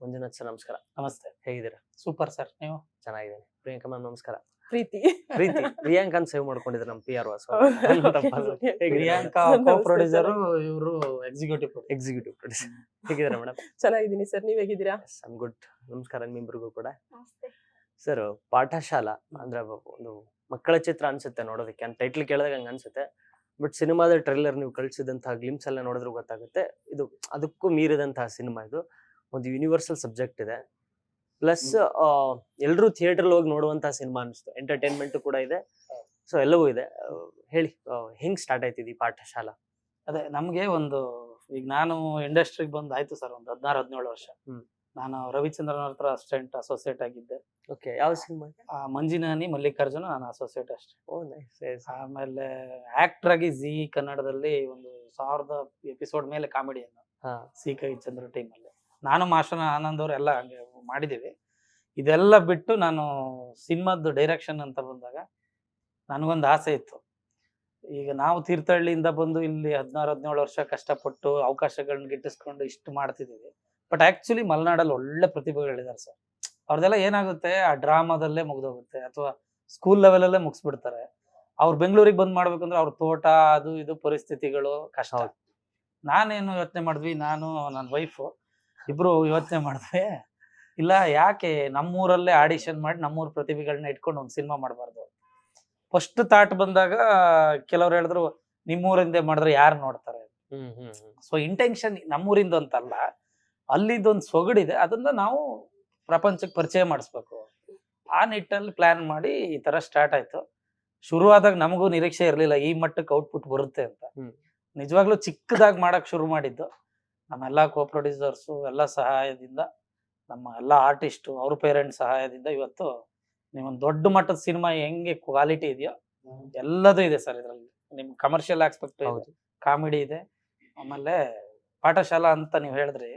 Manjunath sir ನಮಸ್ಕಾರ. ನಮಸ್ತೆ. ಹೇಗಿದ್ದೀರಾ? ಸೂಪರ್ ಸರ್ ನೀವು? ಚೆನ್ನಾಗಿದ್ದೀನಿ. ಪ್ರಿಯಾಂಕಾ ಮ್ಯಾಮ್ ನಮಸ್ಕಾರ. ಪ್ರೀತಿ. ಪ್ರೀತಿ. ಪ್ರಿಯಾಂಕನ್ ಅಂತ ಸೇವ್ ಮಾಡ್ಕೊಂಡಿದ್ರು ನಮ್ಮ P R was. Priyanka co producer ಇವರು ಎಕ್ಸಿಕ್ಯೂಟಿವ್ ಎಕ್ಸಿಕ್ಯೂಟಿವ್ ಪ್ರೊಡ್ಯೂಸರ್ ಹೇಗಿದ್ದೀರಾ ಮೇಡಮ್ ಚೆನ್ನಾಗಿದ್ದೀನಿ ಸರ್ ನೀವು ಹೇಗಿದ್ದೀರಾ? ಐಮ್ ಗುಡ್ ನಮಸ್ಕಾರ ನಿಮ್ಮಿಬ್ರಿಗೂ ಕೂಡ. ನಮಸ್ತೆ. ಸರ್ ಪಾಠಶಾಲಾ ಅಂದ್ರೆ ಒಂದು ಮಕ್ಕಳ ಚಿತ್ರ ಅನ್ಸುತ್ತೆ ನೋಡೋದಕ್ಕೆ. ಅಂತ ಟೈಟ್ಲ್ ಕೇಳಿದಾಗ ಹಂಗ ಅನ್ಸುತ್ತೆ. ಬಟ್ ಸಿನಿಮಾದ ಟ್ರೈಲರ್ ನೀವು ಕಳಿಸಿದಂತಹ ಗ್ಲಿಮ್ಸ್ ಎಲ್ಲ ನೋಡಿದ್ರೆ ಗೊತ್ತಾಗುತ್ತೆ. ಇದು ಅದಕ್ಕೂ ಮೀರಿದಂತಹ ಸಿನಿಮಾ ಇದು. ಒಂದು ಯೂನಿವರ್ಸಲ್ ಸಬ್ಜೆಕ್ಟ್ ಇದೆ. ಪ್ಲಸ್ ಎಲ್ಲರೂ ಥಿಯೇಟರ್ ಹೋಗಿ ನೋಡುವಂತಹ ಸಿನಿಮಾ ಅನಿಸ್ತು. ಎಂಟರ್ಟೈನ್ಮೆಂಟ್ ಕೂಡ ಇದೆ. ಸೊ ಎಲ್ಲವೂ ಇದೆ. ಹೇಳಿ ಹೆಂಗ್ ಸ್ಟಾರ್ಟ್ ಆಯ್ತಿದೆ ಈ ಪಾಠಶಾಲಾ? ಅದೇ ನಮ್ಗೆ ಒಂದು ಈಗ ನಾನು ಇಂಡಸ್ಟ್ರಿಗೆ ಬಂದು ಆಯ್ತು ಸರ್ ಒಂದು ಹದಿನಾರು ಹದಿನೇಳು ವರ್ಷ. ನಾನು ರವಿಚಂದ್ರನ ಹತ್ರ ಅಸಿಸ್ಟೆಂಟ್ ಅಸೋಸಿಯೇಟ್ ಆಗಿದ್ದೆ. ಓಕೆ ಯಾವ ಸಿನಿಮಾ ಮಂಜಿನಾನಿ ಮಲ್ಲಿಕಾರ್ಜುನ ನಾನು ಅಸೋಸಿಯೇಟ್ ಅಷ್ಟೇ. ಆಮೇಲೆ ಆಕ್ಟರ್ ಆಗಿ ಜಿ ಕನ್ನಡದಲ್ಲಿ ಒಂದು ಸಾವಿರದ ಎಪಿಸೋಡ್ ಮೇಲೆ ಕಾಮಿಡಿಯನ್ನು ಸಿ ಕೈ ಚಂದ್ರ ಟೀಮಲ್ಲಿ ನಾನು ಮಾಸ್ಟರ್ ಆನಂದ್ ಅವ್ರು ಎಲ್ಲ ಹಂಗೆ ಮಾಡಿದ್ದೀವಿ. ಇದೆಲ್ಲ ಬಿಟ್ಟು ನಾನು ಸಿನಿಮಾದ್ದು ಡೈರೆಕ್ಷನ್ ಅಂತ ಬಂದಾಗ ನನಗೊಂದು ಆಸೆ ಇತ್ತು. ಈಗ ನಾವು ತೀರ್ಥಹಳ್ಳಿಯಿಂದ ಬಂದು ಇಲ್ಲಿ ಹದಿನಾರು ಹದಿನೇಳು ವರ್ಷ ಕಷ್ಟಪಟ್ಟು ಅವಕಾಶಗಳನ್ನ ಗಿಟ್ಟಿಸ್ಕೊಂಡು ಇಷ್ಟು ಮಾಡ್ತಿದ್ದೀವಿ. ಬಟ್ ಆ್ಯಕ್ಚುಲಿ ಮಲೆನಾಡಲ್ಲಿ ಒಳ್ಳೆ ಪ್ರತಿಭೆಗಳಿದ್ದಾರೆ ಸರ್. ಅವ್ರದೆಲ್ಲ ಏನಾಗುತ್ತೆ ಆ ಡ್ರಾಮಾದಲ್ಲೇ ಮುಗ್ದೋಗುತ್ತೆ ಅಥವಾ ಸ್ಕೂಲ್ ಲೆವೆಲಲ್ಲೇ ಮುಗಿಸ್ಬಿಡ್ತಾರೆ. ಅವ್ರು ಬೆಂಗಳೂರಿಗೆ ಬಂದು ಮಾಡ್ಬೇಕಂದ್ರೆ ಅವ್ರ ತೋಟ ಅದು ಇದು ಪರಿಸ್ಥಿತಿಗಳು ಕಷ್ಟ. ನಾನೇನು ಯೋಚನೆ ಮಾಡಿದ್ವಿ ನಾನು ನನ್ನ ವೈಫು ಇಬ್ರು ಯೋಚನೆ ಮಾಡಿದ್ವಿ. ಇಲ್ಲ ಯಾಕೆ ನಮ್ಮೂರಲ್ಲೇ ಆಡಿಷನ್ ಮಾಡಿ ನಮ್ಮೂರ್ ಪ್ರತಿಭೆಗಳನ್ನ ಇಟ್ಕೊಂಡು ಒಂದು ಸಿನಿಮಾ ಮಾಡಬಾರ್ದು. ಫಸ್ಟ್ ಥಾಟ್ ಬಂದಾಗ ಕೆಲವ್ರು ಹೇಳಿದ್ರು ನಿಮ್ಮೂರಿಂದ ಮಾಡಿದ್ರೆ ಯಾರು ನೋಡ್ತಾರೆ? ಹ್ಮ್ ಹ್ಮ್ ಹ್ಮ್. ಸೊ ಇಂಟೆನ್ಷನ್ ನಮ್ಮೂರಿಂದ ಅಂತಲ್ಲ ಅಲ್ಲಿದ್ದೊಂದು ಸೊಗಡಿದೆ. ಅದನ್ನ ನಾವು ಪ್ರಪಂಚಕ್ಕೆ ಪರಿಚಯ ಮಾಡಿಸ್ಬೇಕು. ಆ ನಿಟ್ಟಲ್ಲಿ ಪ್ಲಾನ್ ಮಾಡಿ ಈ ತರ ಸ್ಟಾರ್ಟ್ ಆಯ್ತು. ಶುರುವಾದಾಗ ನಮಗೂ ನಿರೀಕ್ಷೆ ಇರಲಿಲ್ಲ ಈ ಮಟ್ಟಕ್ಕೆ ಔಟ್ಪುಟ್ ಬರುತ್ತೆ ಅಂತ. ನಿಜವಾಗ್ಲೂ ಚಿಕ್ಕದಾಗಿ ಮಾಡಕ್ ಶುರು ಮಾಡಿದ್ದು. ನಮ್ಮೆಲ್ಲ ಕೋ ಪ್ರೊಡ್ಯೂಸರ್ಸು ಎಲ್ಲ ಸಹಾಯದಿಂದ ನಮ್ಮ ಎಲ್ಲ ಆರ್ಟಿಸ್ಟು ಅವ್ರ ಪೇರೆಂಟ್ ಸಹಾಯದಿಂದ ಇವತ್ತು ನೀವೊಂದು ದೊಡ್ಡ ಮಟ್ಟದ ಸಿನಿಮಾ ಹೆಂಗೆ ಕ್ವಾಲಿಟಿ ಇದೆಯೋ ಎಲ್ಲದೂ ಇದೆ ಸರ್ ಇದರಲ್ಲಿ. ನಿಮ್ ಕಮರ್ಷಿಯಲ್ ಆಸ್ಪೆಕ್ಟ್ ಕಾಮಿಡಿ ಇದೆ ಆಮೇಲೆ ಪಾಠಶಾಲಾ ಅಂತ ನೀವು ಹೇಳಿದ್ರಿ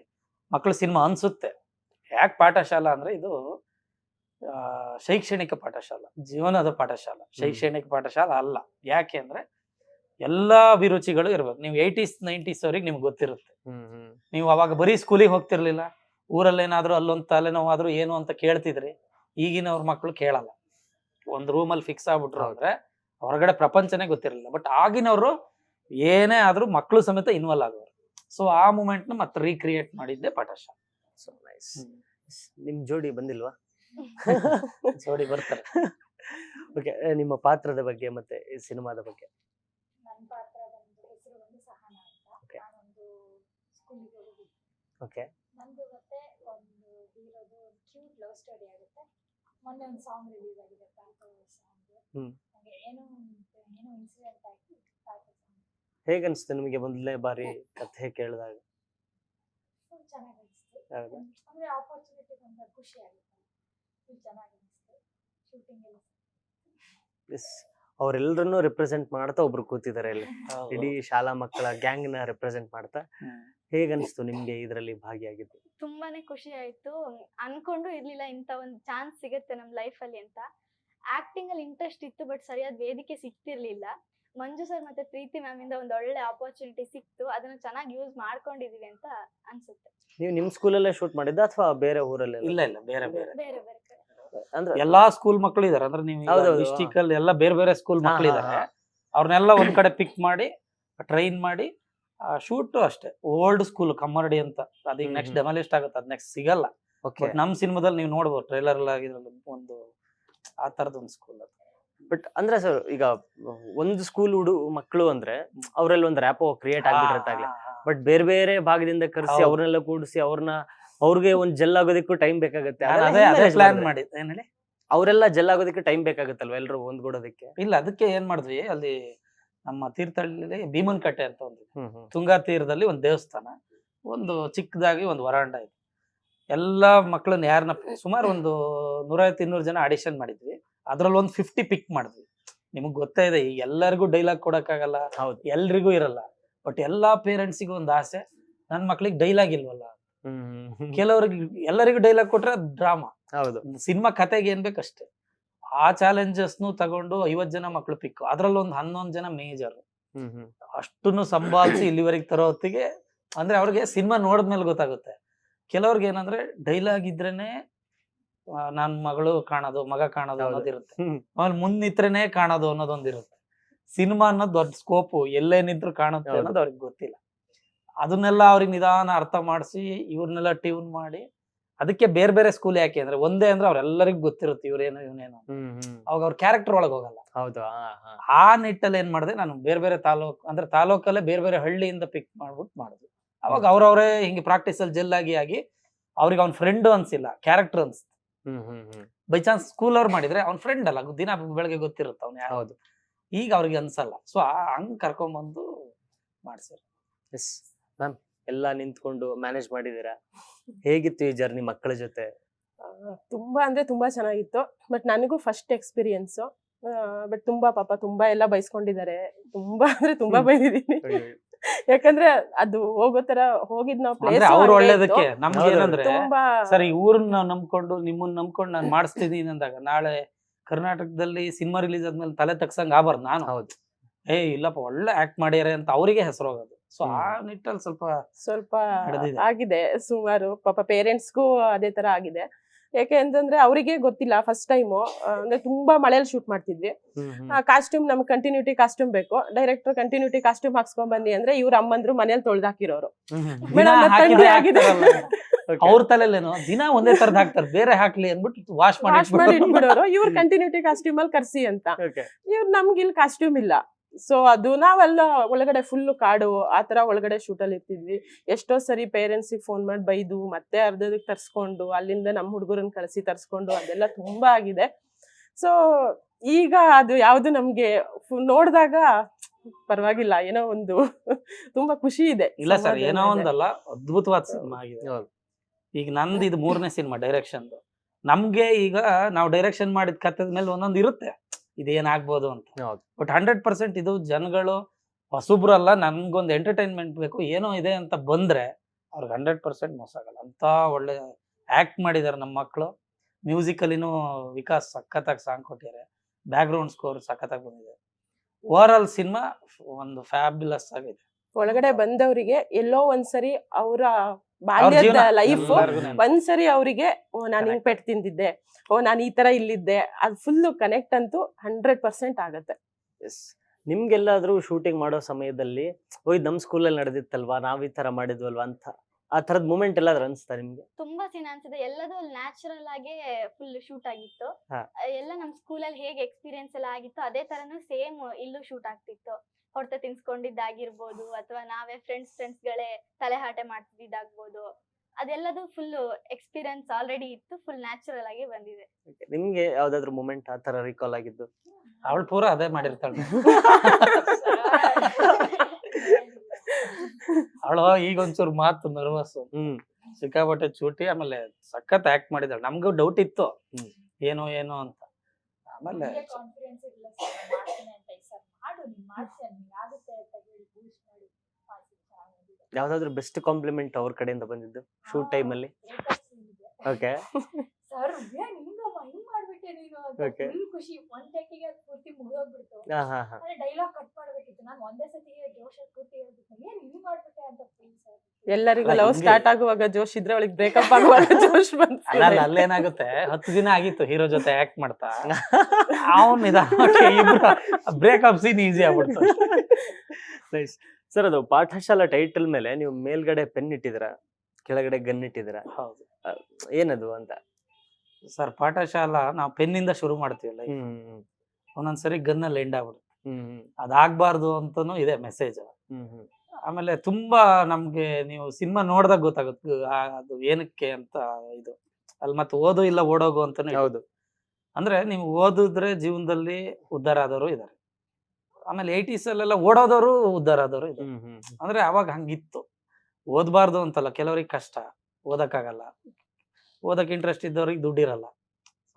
ಮಕ್ಕಳು ಸಿನಿಮಾ ಅನ್ಸುತ್ತೆ. ಯಾಕೆ ಪಾಠಶಾಲಾ ಅಂದ್ರೆ ಇದು ಶೈಕ್ಷಣಿಕ ಪಾಠಶಾಲಾ ಜೀವನದ ಪಾಠಶಾಲಾ ಶೈಕ್ಷಣಿಕ ಪಾಠಶಾಲಾ ಅಲ್ಲ. ಯಾಕೆ ಅಂದ್ರೆ ಎಲ್ಲಾ ಅಭಿರುಚಿಗಳು ಇರ್ಬೇಕು. ನೀವು ಏಯ್ಟೀಸ್ ನೈಂಟೀಸ್ ಅವ್ರಿಗೆ ನಿಮ್ಗೆ ಗೊತ್ತಿರುತ್ತೆ. ನೀವು ಅವಾಗ ಬರೀ ಸ್ಕೂಲಿಗೆ ಹೋಗ್ತಿರ್ಲಿಲ್ಲ. ಊರಲ್ಲೇನಾದ್ರೂ ಅಲ್ಲೊಂದು ತಲೆನೋವಾದ್ರೂ ಏನು ಅಂತ ಕೇಳ್ತಿದ್ರಿ ಈಗಿನವ್ರ ಮಕ್ಕಳು ಕೇಳಲ್ಲ. ಒಂದು ರೂಮಲ್ಲಿ ಫಿಕ್ಸ್ ಆಗ್ಬಿಟ್ರು. ಅಂದ್ರೆ ಹೊರಗಡೆ ಪ್ರಪಂಚನೇ ಗೊತ್ತಿರಲಿಲ್ಲ. ಬಟ್ ಆಗಿನವರು ಏನೇ ಆದ್ರೂ ಮಕ್ಕಳು ಸಮೇತ ಇನ್ವಾಲ್ವ್ ಆಗೋರು ಸೊ ಆ ಮೂಮೆಂಟ್ನ ಮತ್ತೆ ರೀಕ್ರಿಯೇಟ್ ಮಾಡಿದ್ದೆ ಪಟಾಶ. ಸೊ ನೈಸ್ ನಿಮ್ ಜೋಡಿ ಬಂದಿಲ್ವಾ? ಜೋಡಿ ಬರ್ತಾರೆ. ಓಕೆ ನಿಮ್ಮ ಪಾತ್ರದ ಬಗ್ಗೆ ಮತ್ತೆ ಈ ಸಿನಿಮಾದ ಬಗ್ಗೆ ನನ್ನ ಪಾತ್ರ ಬಂದು ಹೆಸರು ಬಂದು ಸಹನ ಅಂತ Okay. ನಾನೊಂದು ಸ್ಕೂಲಿಗೆ ಹೋಗಿದ್ದೆ ಓಕೆ ನಂದು ಮತ್ತೆ ಒಂದು ಹೀರೋದು ಕ್ಯೂಟ್ ಲವ್ ಸ್ಟೋರಿ ಆಗುತ್ತೆ. ಮೊನ್ನೆ ಒಂದು ಸಾಂಗ್ ರಿಲೀಸ್ ಆಗಿದೆ ತಾತ ಸಾಂಗ್ ಹ್ಮ್. ಏನೋ ಒಂದು ಏನೋ ಇನ್ಸಿಡೆಂಟ್ ಆಯ್ತು ಸಾಂಗ್ ಹೇಗನ್ಸ್ತು ನಿಮಗೆ ಮೊದಲನೇ ಬಾರಿ ಕಥೆ ಕೇಳಿದಾಗ? ಫುಲ್ ಚೆನ್ನಾಗಿ ಅನಿಸ್ತು ಹೌದಾ? ಅಂದ್ರೆ ಆಪರ್ಚುನಿಟಿ ಬಂದ ಖುಷಿ ಆಗುತ್ತೆ. ಫುಲ್ ಚೆನ್ನಾಗಿ ಅನಿಸ್ತು ಶೂಟಿಂಗ್ ಎಲ್ಲ ಎಸ್ ಅವರೆಲ್ಲರನ್ನು ರೆಪ್ರೆಸೆಂಟ್ ಮಾಡ್ತಾ ಒಬ್ರು ಕೂತಿದ್ದಾರೆ ಇಲ್ಲಿ ಇಡೀ ಶಾಲಾ ಮಕ್ಕಳ ಗ್ಯಾಂಗ್ನ ರೆಪ್ರೆಸೆಂಟ್ ಮಾಡ್ತಾ. ಹೇಗನ್ಸ್ತು ನಿಮ್ಗೆ ಇದರಲ್ಲಿ ಭಾಗಿಯಾಗಿದ್ದು? ತುಂಬಾನೇ ಖುಷಿ ಆಯ್ತು. ಅನ್ಕೊಂಡು ಇರ್ಲಿಲ್ಲ ಇಂತ ಒಂದು ಚಾನ್ಸ್ ಸಿಗುತ್ತೆ ಲೈಫ್ ಅಲ್ಲಿ ಅಂತ. ಆಕ್ಟಿಂಗ್ ಅಲ್ಲಿ ಇಂಟ್ರೆಸ್ಟ್ ಇತ್ತು ಬಟ್ ಸರಿಯಾದ ವೇದಿಕೆ ಸಿಗ್ತಿರ್ಲಿಲ್ಲ. ಮಂಜು ಸರ್ ಮತ್ತೆ ಪ್ರೀತಿ ಮ್ಯಾಮ್ ಇಂದ ಒಂದು ಒಳ್ಳೆ ಆಪರ್ಚುನಿಟಿ ಸಿಕ್ತು. ಅದನ್ನ ಚೆನ್ನಾಗಿ ಯೂಸ್ ಮಾಡ್ಕೊಂಡಿದೀವಿ ಅಂತ ಅನ್ಸುತ್ತೆ. ನೀವು ನಿಮ್ ಸ್ಕೂಲಲ್ಲೇ ಶೂಟ್ ಮಾಡಿದ್ದ ಅಥವಾ ಬೇರೆ ಊರಲ್ಲೇ ಇಲ್ಲ ಇಲ್ಲ. ಬೇರೆ ಬೇರೆ. ಬೇರೆ ಬೇರೆ. ಎಲ್ಲಾ ಸ್ಕೂಲ್ ಮಕ್ಕಳು ಇದಾರೆ ಅಂದ್ರೆ ನೀವು. ಡಿಸ್ಟಿಕ್ ಅಲ್ಲಿ ಎಲ್ಲ ಬೇರೆ ಬೇರೆ ಸ್ಕೂಲ್ ಮಕ್ಕಳು ಇದಾರೆ. ಅವ್ರನ್ನೆಲ್ಲ ಒಂದ್ ಕಡೆ ಪಿಕ್ ಮಾಡಿ ಟ್ರೈನ್ ಮಾಡಿ ಶೂಟ್ ಅಷ್ಟೇ ಓಲ್ಡ್ ಸ್ಕೂಲ್ ಕಮ್ಮರ್ಡಿ ಅಂತ ಅದೀಗ ನೆಕ್ಸ್ಟ್. ಡೆಮಾಲಿಸ್ಟ್ ಆಗುತ್ತೆ ಅದ್ ನೆಕ್ಸ್ಟ್ ಸಿಗಲ್ಲ ನಮ್ ಸಿನಿಮಾದಲ್ಲಿ ನೀವು ನೋಡ್ಬೋದು ಟ್ರೈಲರ್ ಎಲ್ಲ ಆಗಿದ್ರಲ್ಲಿ ಒಂದು ಆ ತರದ ಒಂದು ಸ್ಕೂಲ್ ಅದು ಬಟ್ ಅಂದ್ರೆ ಸರ್ ಈಗ ಒಂದು ಸ್ಕೂಲ್ ಹುಡು ಮಕ್ಕಳು ಅಂದ್ರೆ ಅವರಲ್ಲಿ ಒಂದು ರ್ಯಾಪೋ ಕ್ರಿಯೇಟ್ ಆಗ್ಬಿಟ್ಟಿರ್ತಾಗ್ಲಿ ಹಾ. ಬಟ್ ಬೇರೆ ಬೇರೆ ಭಾಗದಿಂದ ಕರೆಸಿ. ಅವ್ರನ್ನೆಲ್ಲ ಕೂಡಿಸಿ ಅವ್ರನ್ನ ಅವ್ರಿಗೆ ಒಂದ್ ಜೆಲ್ ಆಗೋದಕ್ಕೂ ಟೈಮ್ ಬೇಕಾಗುತ್ತೆ. ಅದೇ ಅದೇ ಪ್ಲಾನ್ ಮಾಡಿ ಏನ್ ಹೇಳಿ? ಅವರೆಲ್ಲ ಜೆಲ್ ಆಗೋದಕ್ಕೆ ಟೈಮ್ ಬೇಕಾಗುತ್ತಲ್ವ ಎಲ್ರು ಒಂದ್ಗೂಡೋದಕ್ಕೆ ಇಲ್ಲ ಅದಕ್ಕೆ ಏನ್ ಮಾಡಿದ್ವಿ ಅಲ್ಲಿ ನಮ್ಮ ತೀರ್ಥಹಳ್ಳಿ ಭೀಮನ್ ಕಟ್ಟೆ ಅಂತ ಒಂದು ತುಂಗಾ ತೀರದಲ್ಲಿ ಒಂದು ದೇವಸ್ಥಾನ. ಒಂದು ಚಿಕ್ಕದಾಗಿ ಒಂದು ವರಾಂಡ ಇದೆ. ಎಲ್ಲ ಮಕ್ಕಳನ್ನ ಯಾರನ್ನ ಸುಮಾರು ಒಂದು ನೂರೈವತ್ತು ಇನ್ನೂರು ಜನ ಆಡಿಷನ್ ಮಾಡಿದ್ವಿ. ಅದ್ರಲ್ಲಿ ಒಂದು ಫಿಫ್ಟಿ ಪಿಕ್ ಮಾಡಿದ್ವಿ. ನಿಮಗೆ ಗೊತ್ತೇ ಇದೆ ಎಲ್ಲರಿಗೂ ಡೈಲಾಗ್ ಕೊಡಕ್ಕಾಗಲ್ಲ. ಹೌದು. ಎಲ್ರಿಗೂ ಇರಲ್ಲ. ಬಟ್ ಎಲ್ಲಾ ಪೇರೆಂಟ್ಸಿಗೂ ಒಂದು ಆಸೆ ನನ್ನ ಮಕ್ಳಿಗೆ ಡೈಲಾಗ್ ಇಲ್ವಲ್ಲ. ಕೆಲವರಿಗೆ ಎಲ್ಲರಿಗೂ ಡೈಲಾಗ್ ಕೊಟ್ರೆ ಡ್ರಾಮಾ ಹೌದು. ಸಿನಿಮಾ ಕತೆಗೆ ಏನ್ ಬೇಕಷ್ಟೇ ಆ ಚಾಲೆಂಜಸ್ ನು ತಗೊಂಡು ಐವತ್ ಜನ ಮಕ್ಳು ಪಿಕ್ ಅದ್ರಲ್ಲಿ ಒಂದ್ ಹನ್ನೊಂದ್ ಜನ ಮೇಜರ್ ಅಷ್ಟನ್ನು ಸಂಭಾಳಿಸಿ ಇಲ್ಲಿವರೆಗೆ ತರೋ ಹೊತ್ತಿಗೆ ಅಂದ್ರೆ ಅವ್ರಿಗೆ ಸಿನಿಮಾ ನೋಡಿದ್ಮೇಲೆ ಗೊತ್ತಾಗುತ್ತೆ. ಕೆಲವ್ರಿಗೆ ಏನಂದ್ರೆ ಡೈಲಾಗ್ ಇದ್ರೇನೆ ನನ್ ಮಗಳು ಕಾಣೋದು ಮಗ ಕಾಣೋದು. ಅನ್ನೋದಿರುತ್ತೆ. ಆಮೇಲೆ ಮುಂದ್ ನಿತ್ರೇನೆ ಕಾಣೋದು ಅನ್ನೋದೊಂದಿರುತ್ತೆ. ಸಿನಿಮಾ ಅನ್ನೋದು ದೊಡ್ಡ ಸ್ಕೋಪು ಎಲ್ಲೇ ನಿಂತ್ರು ಕಾಣುತ್ತೆ ಅನ್ನೋದು ಅವ್ರಿಗೆ ಗೊತ್ತಿಲ್ಲ. ಅದನ್ನೆಲ್ಲ ಅವ್ರಿಗೆ ನಿಧಾನ ಅರ್ಥ ಮಾಡಿಸಿ ಇವ್ರನ್ನೆಲ್ಲ ಟ್ಯೂನ್ ಮಾಡಿ ಅದಕ್ಕೆ ಬೇರೆ ಬೇರೆ ಸ್ಕೂಲ್ ಯಾಕೆ ಅಂದ್ರೆ ಒಂದೇ ಅಂದ್ರೆ ಅವ್ರೆಲ್ಲರಿಗೂ ಗೊತ್ತಿರುತ್ತೆ ಇವ್ರೇನು ಇವನೇನು ಅವಾಗ ಅವ್ರ ಕ್ಯಾರೆಕ್ಟರ್ ಒಳಗೆ ಹೋಗಲ್ಲ. ಹೌದು ಆ ನಿಟ್ಟಲ್ಲಿ ಏನ್ ಮಾಡಿದೆ ನಾನು ಬೇರೆ ಬೇರೆ ತಾಲೂಕ್ ಅಂದ್ರೆ ತಾಲೂಕಲ್ಲೇ ಬೇರೆ ಬೇರೆ ಹಳ್ಳಿಯಿಂದ ಪಿಕ್ ಮಾಡ್ಬಿಟ್ಟು ಮಾಡಿದ್ವಿ ಅವಾಗ ಅವ್ರವ್ರೇ ಹಿಂಗೆ ಪ್ರಾಕ್ಟೀಸ್ ಅಲ್ಲಿ ಜೆಲ್ ಆಗಿ ಆಗಿ ಅವ್ರಿಗೆ ಅವ್ನ ಫ್ರೆಂಡ್ ಅನ್ಸಿಲ್ಲ ಕ್ಯಾರೆಕ್ಟರ್ ಅನ್ಸ್ ಹ್ಮ್ ಹ್ಮ್ ಹ್ಮ್. ಬೈ ಚಾನ್ಸ್ ಸ್ಕೂಲ್ ಅವ್ರು ಮಾಡಿದ್ರೆ ಅವ್ನ ಫ್ರೆಂಡ್ ಅಲ್ಲ ದಿನ ಬೆಳಗ್ಗೆ ಗೊತ್ತಿರುತ್ತೆ ಅವ್ನು ಯಾರು ಹೌದು. ಈಗ ಅವ್ರಿಗೆ ಅನ್ಸಲ್ಲ. ಸೊ ಹಂಗ್ ಕರ್ಕೊಂಡ್ಬಂದು ಮಾಡ್ಸಿರ್ ಎಸ್ ಮ್ಯಾಮ್ ಎಲ್ಲ ನಿಂತ್ಕೊಂಡು ಮ್ಯಾನೇಜ್ ಮಾಡಿದೀರಾ ಹೇಗಿತ್ತು ಈ ಜರ್ನಿ ಮಕ್ಕಳ ಜೊತೆ? ತುಂಬಾ ಅಂದ್ರೆ ತುಂಬಾ ಚೆನ್ನಾಗಿತ್ತು. ಬಟ್ ನನಗೂ ಫಸ್ಟ್ ಎಕ್ಸ್ಪೀರಿಯನ್ಸು ಬಟ್ ತುಂಬಾ ಪಾಪ ತುಂಬಾ ಎಲ್ಲ ಬೈಸ್ಕೊಂಡಿದ್ದಾರೆ. ತುಂಬಾ ಅಂದ್ರೆ ತುಂಬಾ ಬೈದಿದೀನಿ ಬೈದಿದ್ದೀನಿ. ಯಾಕಂದ್ರೆ ಅದು ಹೋಗೋ ತರ ಹೋಗಿದ್ ನಾವು ಅಂದ್ರೆ ಪ್ಲೇಸ್ ಅವ್ರು ಒಳ್ಳೇದಕ್ಕೆ ನಮ್ಗೆ. ಏನಂದ್ರೆ ತುಂಬಾ ಸರಿ ಊರನ್ನ ನಂಬ್ಕೊಂಡು ನಿಮ್ಮನ್ನ ನಂಬ್ಕೊಂಡು ನಾನು ಮಾಡಿಸ್ತಿದ್ದೀನಿ ಅಂದಾಗ ನಾಳೆ ಕರ್ನಾಟಕದಲ್ಲಿ ಸಿನಿಮಾ ರಿಲೀಸ್ ಆದ್ಮೇಲೆ ತಲೆ ತಗ್ಸಂಗ್ ಆಗ್ಬಾರ್ದು ನಾನು. ಹೌದು. ಏ ಇಲ್ಲಪ್ಪ ಒಳ್ಳೆ ಆಕ್ಟ್ ಮಾಡ್ಯಾರೆ ಅಂತ ಅವರಿಗೆ ಹೆಸರು ಹೋಗೋದು. ಸೊ ಆ. ನಿಟ್ಟಲ್ಲಿ ಸ್ವಲ್ಪ ಸ್ವಲ್ಪ ಆಗಿದೆ ಸುಮಾರು. ಪಾಪ ಪೇರೆಂಟ್ಸ್ಗೂ ಅದೇ ತರ ಆಗಿದೆ. ಯಾಕೆ ಅಂತಂದ್ರೆ ಅವರಿಗೆ ಗೊತ್ತಿಲ್ಲ ಫಸ್ಟ್ ಟೈಮು ಅಂದ್ರೆ ತುಂಬಾ ಮಳೆಯಲ್ಲಿ ಶೂಟ್ ಮಾಡ್ತಿದ್ವಿ. ಕಾಸ್ಟ್ಯೂಮ್ ನಮ್ಗೆ ಕಂಟಿನ್ಯೂಟಿ ಕಾಸ್ಟ್ಯೂಮ್ ಬೇಕು. ಡೈರೆಕ್ಟರ್ ಕಂಟಿನ್ಯೂಟಿ ಕಾಸ್ಟ್ಯೂಮ್ ಹಾಕ್ಸ್ಕೊಂಡ್ ಬನ್ನಿ ಅಂದ್ರೆ ಇವ್ರ ಅಮ್ಮಂದ್ರು ಮನೇಲಿ ತೊಳ್ದಾಕಿರೋರು. ಆಗಿದೆ. ಅವ್ರ ತಲೆಲೇನು? ದಿನ ಒಂದೇ ತರದ ಹಾಕ್ತಾರೆ. ಬೇರೆ ಹಾಕ್ಲಿ ಅಂದ್ಬಿಟ್ಟು ವಾಶ್ ಮಾಡಿ ಇಟ್ಬಿಡೋರು. ಇವ್ರ ಕಂಟಿನ್ಯೂಟಿ ಕಾಸ್ಟ್ಯೂಮ್ ಅಲ್ಲಿ ಕರ್ಸಿ ಅಂತ. ಇವ್ರ ಇವ್ರು ನಮ್ಗೆ ಇಲ್ಲಿ ಕಾಸ್ಟ್ಯೂಮ್ ಇಲ್ಲ. ಸೊ ಅದು ನಾವೆಲ್ಲ ಒಳಗಡೆ ಫುಲ್ ಕಾಡು ಆ ತರ ಒಳಗಡೆ ಶೂಟ್ ಅಲ್ಲಿ ಇರ್ತಿದ್ವಿ. ಎಷ್ಟೋ ಸರಿ ಪೇರೆಂಟ್ಸ್ ಫೋನ್ ಮಾಡಿ ಬೈದು ಮತ್ತೆ ಅರ್ಧದಕ್ಕೆ ತರ್ಸ್ಕೊಂಡು ಅಲ್ಲಿಂದ ನಮ್ಮ ಹುಡುಗರನ್ನ ಕಳಿಸಿ ತರ್ಸ್ಕೊಂಡು ಅದೆಲ್ಲ ತುಂಬಾ ಆಗಿದೆ. ಸೊ ಈಗ ಅದು ಯಾವುದು ನಮ್ಗೆ ನೋಡಿದಾಗ ನೋಡ್ದಾಗ ಪರವಾಗಿಲ್ಲ. ಏನೋ ಒಂದು ತುಂಬಾ ಖುಷಿ ಇದೆ ಇಲ್ಲ ಸರ್ ಏನೋ ಒಂದಲ್ಲ ಅದ್ಭುತವಾದ ಸಿನಿಮಾ ಆಗಿದೆ. ಈಗ ನಂದು ಇದು ಮೂರನೇ ಸಿನಿಮಾ ಡೈರೆಕ್ಷನ್ ನಮ್ಗೆ ಈಗ ನಾವು ಡೈರೆಕ್ಷನ್ ಮಾಡಿದ ಕತ್ತದ ಮೇಲೆ ಒಂದೊಂದು ಇರುತ್ತೆ. ಇದೇನಾಗ್ಬೋದು ಅಂತ. ಬಟ್ ಹಂಡ್ರೆಡ್ ಪರ್ಸೆಂಟ್ ಇದು ಜನಗಳು ಹೊಸಬ್ರಲ್ಲ ನನ್ಗೊಂದು ಎಂಟರ್ಟೈನ್ಮೆಂಟ್ ಬೇಕು ಏನೋ ಇದೆ ಅಂತ ಬಂದ್ರೆ ಅವ್ರಿಗೆ ಹಂಡ್ರೆಡ್ ಪರ್ಸೆಂಟ್ ಮೋಸ ಆಗಲ್ಲ. ಅಂತ ಒಳ್ಳೆ ಆಕ್ಟ್ ಮಾಡಿದ್ದಾರೆ ನಮ್ಮ ಮಕ್ಕಳು ಮ್ಯೂಸಿಕಲಿನೂ ವಿಕಾಸ್ ಸಖತ್ತಾಗಿ ಸಾಂಗ್ ಕೊಟ್ಟಿದ್ದಾರೆ ಬ್ಯಾಕ್ ಗ್ರೌಂಡ್ ಸ್ಕೋರ್ ಸಖತ್ತಾಗಿ ಬಂದಿದೆ. ಓವರ್ ಆಲ್ ಸಿನಿಮಾ ಒಂದು ಫ್ಯಾಬ್ಯುಲಸ್ ಆಗಿದೆ. ಒಳಗಡೆ ಬಂದವರಿಗೆ ಎಲ್ಲೋ ಒಂದ್ಸರಿ ಅವ್ರ ಬಾಲ್ಯದ ಲೈಫ್ ಒಂದ್ಸರಿ ಅವರಿಗೆ ಓ ನಾನು ಹಿಂಗ್ ಪೆಟ್ ತಿಂದಿದ್ದೆ. ಓ ನಾನು ಈ ತರ ಇಲ್ಲಿದ್ದೆ. ಅದು ಫುಲ್ ಕನೆಕ್ಟ್ ಅಂತೂ ಹಂಡ್ರೆಡ್ ಪರ್ಸೆಂಟ್ ಆಗತ್ತೆ. ಎಸ್ ನಿಮ್ಗೆಲ್ಲಾದ್ರೂ ಶೂಟಿಂಗ್ ಮಾಡೋ ಸಮಯದಲ್ಲಿ ಓಯ್ ನಮ್ ಸ್ಕೂಲಲ್ಲಿ ನಡೆದಿತ್ತಲ್ವಾ? ನಾವ್ ಈ ತರ ಮಾಡಿದ್ವಲ್ವಾ? ಅಂತ ಆ ತರದ್ ಮೂಮೆಂಟ್ ಎಲ್ಲಾದ್ರೂ ಅನ್ಸ್ತಾ ನಿಮ್ಗೆ? ತುಂಬಾ ಸೀನ್ ಅನ್ಸುತ್ತೆ ಎಲ್ಲದೂ ನ್ಯಾಚುರಲ್ ಆಗಿ ಫುಲ್ ಶೂಟ್ ಆಗಿತ್ತು. ಎಲ್ಲ ನಮ್ ಸ್ಕೂಲಲ್ಲಿ ಹೇಗೆ ಎಕ್ಸ್ಪೀರಿಯನ್ಸ್ ಎಲ್ಲ ಆಗಿತ್ತು ಅದೇ ತರನು ಸೇಮ್ ಇಲ್ಲೂ ಶೂಟ್ ಆಗ್ತಿತ್ತು. ಹೊಡೆತ ತಿನ್ಸ್ಕೊಂಡಿದ್ದಾಗಿರ್ಬೋದು ಅಥವಾ ನಾವೇ ಫ್ರೆಂಡ್ಸ್ ಫ್ರೆಂಡ್ಸ್ ಗಳೇ ತಲೆಹಾಟೆ ಮಾಡ್ತಿದ್ದಾಗ್ಬೋದು. ಅದೆಲ್ಲದು ಫುಲ್ ಎಕ್ಸ್ಪೀರಿಯನ್ಸ್ ಆಲ್ರೆಡಿ ಇತ್ತು ಫುಲ್ ನ್ಯಾಚುರಲ್ ಆಗಿ ಬಂದಿದೆ. ನಿಮ್ಗೆ ಯಾವ್ದಾದ್ರು ಮೂಮೆಂಟ್ ಆ ತರ ರಿಕಾಲ್ ಆಗಿದ್ದು? ಅವಳು ಪೂರ ಅದೇ ಮಾಡಿರ್ತಾಳೆ. ಅವಳು ಈಗ ಒಂಚೂರು ಮಾತು ನರ್ವಸ್ ಹ್ಮ್. ಸಿಕ್ಕಾಪಟ್ಟೆ ಚೂಟಿ ಆಮೇಲೆ ಸಖತ್ ಆಕ್ಟ್ ಮಾಡಿದಾಳೆ ನಮ್ಗೂ ಡೌಟ್ ಇತ್ತು. ಏನೋ ಏನೋ ಏನು ಅಂತ. ಆಮೇಲೆ ಮಾಡು ನೀನ್ ಮಾಡ್ತೀಯ ನಿಂಗೆ ಆಗುತ್ತೆ ಅಂತ ಹೇಳಿ ಬೂಸ್ಟ್ ಮಾಡಿ ಮಾಡ್ತೀನಿ ಚೆನ್ನಾಗ್ ಯಾವ್ದಾದ್ರು ಬೆಸ್ಟ್ ಕಾಂಪ್ಲಿಮೆಂಟ್ ಅವ್ರ ಕಡೆಯಿಂದ ಬಂದಿದ್ದು? ಶೂಟ್ ಟೈಮ್ ಅಲ್ಲಿ. ಓಕೆ ಸರ್ ಹಿಂಗ್ ಮಾಡ್ಬಿಟ್ಟೆ ನೀನು? ಅಂತ Okay. ಫುಲ್ ಖುಷಿ. ಒಂದ್ ಟೆಕ್ಕಿಗೆ ಪೂರ್ತಿ ಮುಗಿದೋಗ್ಬಿಡ್ತು ಹಾ ಹಾ ಹಾ. ಅಂದ್ರೆ ಡೈಲಾಗ್ ಕಟ್ ಮಾಡ್ಬೇಕಿತ್ತು. ನಾನು ಒಂದೇ ಸತಿ ಜೋಶ ಪೂರ್ತಿ ಹೇಳ್ಬಿಟ್ಟು ಏನ್ ಹಿಂಗ್ ಮಾಡ್ಬಿಟ್ಟೆ ಅಂತ ಫುಲ್ ಸರ್ ಎಲ್ಲರಿಗೂ ಲವ್ ಸ್ಟಾರ್ಟ್ ಆಗುವಾಗ ಜೋಶ್ ಇದ್ರೆ ಅವಳಿಗೆ ಬ್ರೇಕಪ್ ಆಗುವಾಗ ಜೋಶ್ ಬಂತು ಅಲ್ಲ, ಅಲ್ಲೇನಾಗುತ್ತೆ? ಹತ್ತು ದಿನ ಆಗಿತ್ತು ಹೀರೋ ಜೊತೆ ಆಕ್ಟ್ ಮಾಡ್ತಾ. ಅವನ್ ನಿಧಾನ ಬ್ರೇಕಪ್ ಸೀನ್ ಈಸಿ ಆಗ್ಬಿಡ್ತು ನೈಸ್ ಸರ್ ಅದು ಪಾಠಶಾಲಾ ಟೈಟಲ್ ಮೇಲೆ ನೀವು ಮೇಲ್ಗಡೆ ಪೆನ್ ಇಟ್ಟಿದ್ರ ಕೆಳಗಡೆ ಗನ್ ಇಟ್ಟಿದ್ರ ಹೌದು. ಏನದು ಅಂತ? ಸರ್ ಪಾಠಶಾಲಾ ನಾವು ಪೆನ್ನಿಂದ ಶುರು ಮಾಡ್ತೀವಲ್ಲ ಒಂದೊಂದ್ಸರಿ ಗನ್ನಲ್ಲಿ ಎಂಡ್ ಆಗ್ಬಿಡುತ್ತೆ. ಅದಾಗ್ಬಾರ್ದು ಅಂತಾನು ಇದೆ ಮೆಸೇಜ್ ಹ್ಮ್ ಹ್ಮ್. ಆಮೇಲೆ ತುಂಬಾ ನಮ್ಗೆ ನೀವು ಸಿನಿಮಾ ನೋಡ್ದಾಗ ಗೊತ್ತಾಗುತ್ತೆ ಅದು ಏನಕ್ಕೆ ಅಂತ ಇದು. ಅಲ್ಲಿ ಮತ್ತೆ ಓದು ಇಲ್ಲ ಓಡೋಗು ಅಂತ ಇದೆ. ಹೌದು. ಅಂದ್ರೆ ನೀವು ಓದಿದ್ರೆ ಜೀವನದಲ್ಲಿ ಉದ್ಧಾರ ಆದವರು ಇದ್ದಾರೆ ಆಮೇಲೆ ಏಯ್ಟೀಸ್ ಅಲ್ಲೆಲ್ಲ ಓಡೋದವರು ಉದ್ಧಾರ ಆದವರು ಇದ್ದಾರೆ. ಅಂದ್ರೆ ಅವಾಗ ಹಂಗಿತ್ತು. ಓದಬಾರ್ದು ಅಂತಲ್ಲ ಕೆಲವ್ರಿಗೆ ಕಷ್ಟ. ಓದಕ್ಕಾಗಲ್ಲ. ಓದಕ್ಕೆ ಇಂಟ್ರೆಸ್ಟ್ ಇದ್ದವ್ರಿಗೆ ದುಡ್ಡಿರಲ್ಲ.